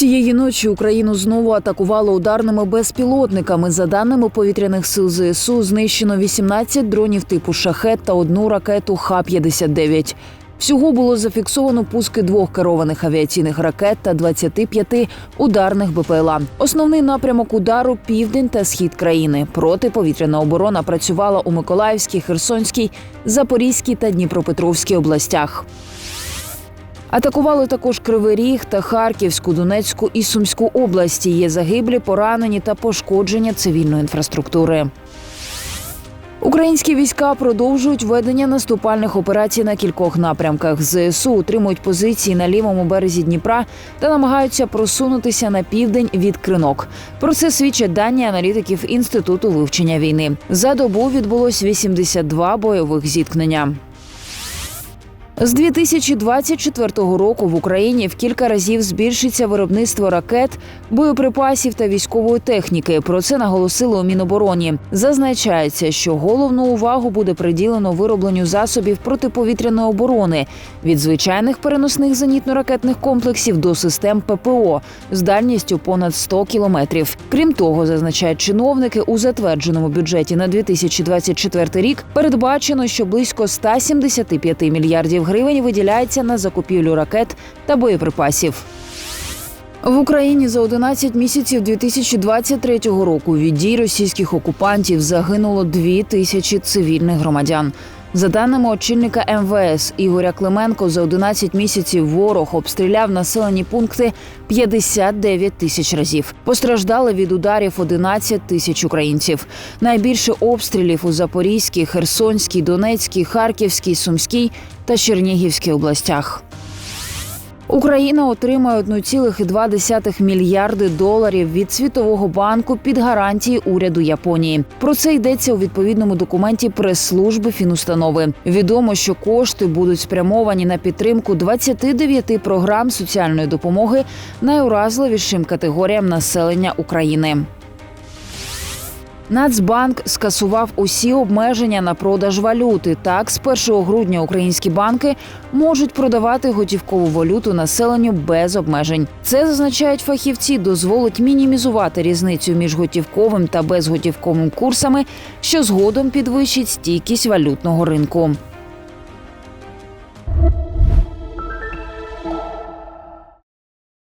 Цієї ночі Україну знову атакувало ударними безпілотниками. За даними повітряних сил ЗСУ, знищено 18 дронів типу шахет та одну ракету Х-59. Всього було зафіксовано пуски двох керованих авіаційних ракет та 25 ударних БПЛА. Основний напрямок удару південь та схід країни. Протиповітряна оборона працювала у Миколаївській, Херсонській, Запорізькій та Дніпропетровській областях. Атакували також Кривий Ріг та Харківську, Донецьку і Сумську області. Є загиблі, поранені та пошкодження цивільної інфраструктури. Українські війська продовжують ведення наступальних операцій на кількох напрямках. ЗСУ утримують позиції на лівому березі Дніпра та намагаються просунутися на південь від кринок. Про це свідчать дані аналітиків інституту вивчення війни. За добу відбулось 82 бойових зіткнення. З 2024 року в Україні в кілька разів збільшиться виробництво ракет, боєприпасів та військової техніки. Про це наголосили у Мінобороні. Зазначається, що головну увагу буде приділено виробленню засобів протиповітряної оборони від звичайних переносних зенітно-ракетних комплексів до систем ППО з дальністю понад 100 кілометрів. Крім того, зазначають чиновники у затвердженому бюджеті на 2024 рік передбачено, що близько 175 мільярдів гривень виділяється на закупівлю ракет та боєприпасів. В Україні за 11 місяців 2023 року від дій російських окупантів загинуло 2 тисячі цивільних громадян. За даними очільника МВС Ігоря Клименко, за 11 місяців ворог обстріляв населені пункти 59 тисяч разів. Постраждали від ударів 11 тисяч українців. Найбільше обстрілів у Запорізькій, Херсонській, Донецькій, Харківській, Сумській та Чернігівській областях. Україна отримає 1,2 мільярди доларів від Світового банку під гарантії уряду Японії. Про це йдеться у відповідному документі прес-служби фінустанови. Відомо, що кошти будуть спрямовані на підтримку 29 програм соціальної допомоги найуразливішим категоріям населення України. Нацбанк скасував усі обмеження на продаж валюти. Так, з 1 грудня українські банки можуть продавати готівкову валюту населенню без обмежень. Це зазначають фахівці, дозволить мінімізувати різницю між готівковим та безготівковим курсами, що згодом підвищить стійкість валютного ринку.